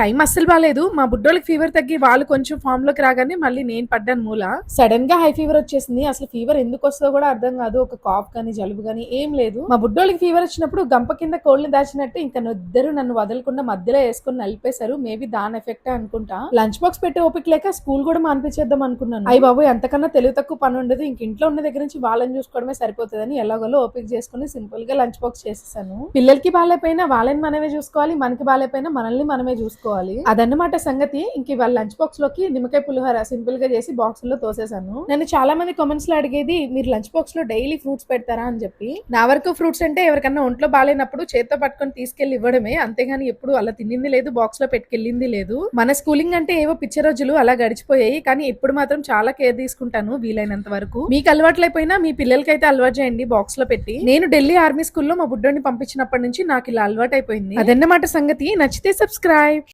Time అస్సలు బాగాలేదు మా బుడ్డోళ్ళకి ఫీవర్ తగ్గి వాళ్ళు కొంచెం ఫామ్లోకి రాగానే మళ్ళీ నేను పడ్డాను మూల. సడన్గా హై ఫీవర్ వచ్చేసింది. అసలు ఫీవర్ ఎందుకు వస్తుందో కూడా అర్థం కాదు. ఒక కాఫ్ కానీ జలుబు కానీ ఏం లేదు. మా బుడ్డోళ్ళకి ఫీవర్ వచ్చినప్పుడు గంప కింద కోళ్ళని దాచినట్టు ఇంకా ఇద్దరు నన్ను వదలకుండా మధ్యలో వేసుకుని నలిపేశారు. మేబీ దాని ఎఫెక్ట్ అనుకుంటా. లంచ్ బాక్స్ పెట్టే ఓపిక లేక స్కూల్ కూడా మానిపించేద్దాం అనుకున్నాను. అయ్యి బాబు ఎంతకన్నా తెలివి తక్కువ పని ఉండదు. ఇంక ఇంట్లో ఉన్న దగ్గర నుంచి వాళ్ళని చూసుకోవడమే సరిపోతుందని ఎలాగోలో ఓపిక చేసుకుని సింపుల్గా లంచ్ బాక్స్ చేసేసాను. పిల్లలకి బాగాలేపోయినా వాళ్ళని మనమే చూసుకోవాలి. మనకి బాగాలేపోయినా మనల్ని మనమే చూసుకోవాలి. అదన్నమాట సంగతి. ఇంక ఇవాళ లంచ్ బాక్స్లోకి నిమ్మకాయ పులిహోర సింపుల్గా చేసి బాక్స్లో తోసేసాను నన్ను చాలా మంది కామెంట్స్లో అడిగేది మీరు లంచ్ బాక్స్లో డైలీ ఫ్రూట్స్ పెడతారా? అని చెప్పి. నా వరకు ఫ్రూట్స్ అంటే ఎవరికన్నా ఒంట్లో బాగాలేనప్పుడు చేత్తో పట్టుకొని తీసుకెళ్ళి ఇవ్వడమే. అంతేగాని ఎప్పుడు అలా తిన్నింది లేదు బాక్స్లో పెట్టుకెళ్ళింది లేదు. మన స్కూలింగ్ అంటే ఏవో పిచ్చ రోజులు అలా గడిచిపోయాయి. కానీ ఇప్పుడు మాత్రం చాలా కేర్ తీసుకుంటాను వీలైనంత వరకు. మీకు అలవాట్లైపోయినా మీ పిల్లలకైతే అలవాటు చేయండి బాక్స్లో పెట్టి. నేను ఢిల్లీ ఆర్మీ స్కూల్లో మా బుడ్డోని పంపించినప్పటి నుంచి నాకు ఇలా అలవాటు అయిపోయింది అదన్నమాట సంగతి. నచ్చితే సబ్స్క్రైబ్.